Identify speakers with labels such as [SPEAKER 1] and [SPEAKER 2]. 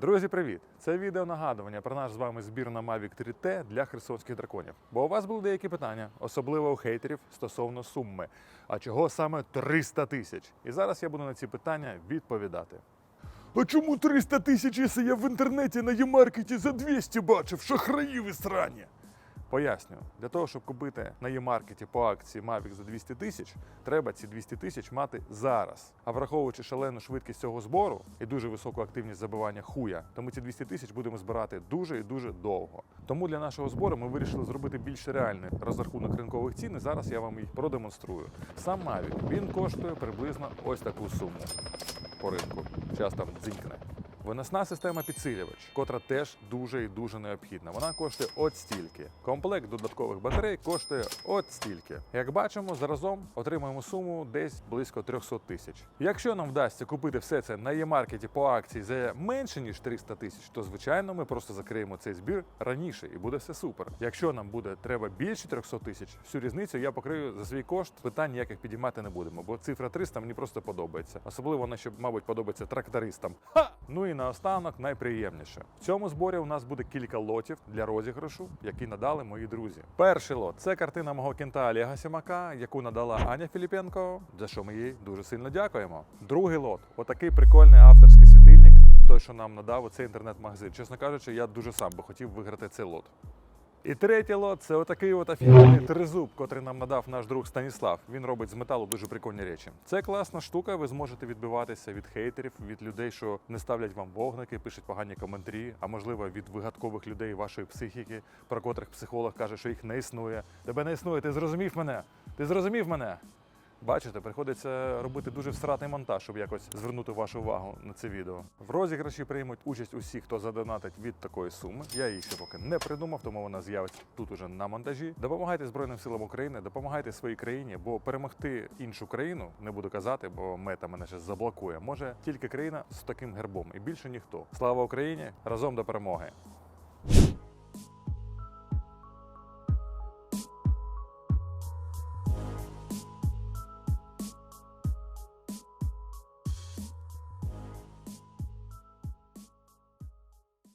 [SPEAKER 1] Друзі, привіт! Це відео нагадування про наш з вами збір на Mavic 3T для херсонських драконів. Бо у вас були деякі питання, особливо у хейтерів стосовно суми. А чого саме 300 тисяч? І зараз я буду на ці питання відповідати. А чому 300 тисяч, якщо я в інтернеті на Ємаркеті за 200 бачив, шахраїв і срані? Пояснюю, для того, щоб купити на Ємаркеті по акції Mavic за 200 тисяч, треба ці 200 тисяч мати зараз. А враховуючи шалену швидкість цього збору і дуже високу активність забивання хуя, то ми ці 200 тисяч будемо збирати дуже і дуже довго. Тому для нашого збору ми вирішили зробити більш реальний розрахунок ринкових цін. І зараз я вам їх продемонструю. Сам Mavic він коштує приблизно ось таку суму по ринку. Час там дзінькне. Виносна система підсилювач, котра теж дуже і дуже необхідна. Вона коштує от стільки. Комплект додаткових батарей коштує от стільки. Як бачимо, заразом отримуємо суму десь близько 300 тисяч. Якщо нам вдасться купити все це на Є-маркеті по акції за менше ніж 300 тисяч, то звичайно ми просто закриємо цей збір раніше і буде все супер. Якщо нам буде треба більше 300 тисяч, всю різницю я покрию за свій кошт. Питань ніяких підіймати не будемо, бо цифра 300 мені просто подобається. Особливо вона ще, мабуть, подобається трактористам. Ха! Ну і наостанок найприємніше. В цьому зборі у нас буде кілька лотів для розіграшу, які надали мої друзі. Перший лот це картина мого кента Олега Сімака, яку надала Аня Філіпенко, за що ми їй дуже сильно дякуємо. Другий лот отакий прикольний авторський світильник, той, що нам надав оцей інтернет-магазин. Чесно кажучи, я дуже сам би хотів виграти цей лот. І третій лот це отакий от офігенний тризуб, котрий нам надав наш друг Станіслав. Він робить з металу дуже прикольні речі. Це класна штука. Ви зможете відбиватися від хейтерів, від людей, що не ставлять вам вогники, пишуть погані коментарі, а можливо від вигадкових людей вашої психіки, про котрих психолог каже, що їх не існує. Тебе не існує. Ти зрозумів мене? Ти зрозумів мене? Бачите, приходиться робити дуже всратий монтаж, щоб якось звернути вашу увагу на це відео. В розіграші приймуть участь усі, хто задонатить від такої суми. Я її ще поки не придумав, тому вона з'явиться тут уже на монтажі. Допомагайте Збройним силам України, допомагайте своїй країні, бо перемогти іншу країну не буду казати, бо мета мене ще заблокує. Може тільки країна з таким гербом і більше ніхто. Слава Україні! Разом до перемоги!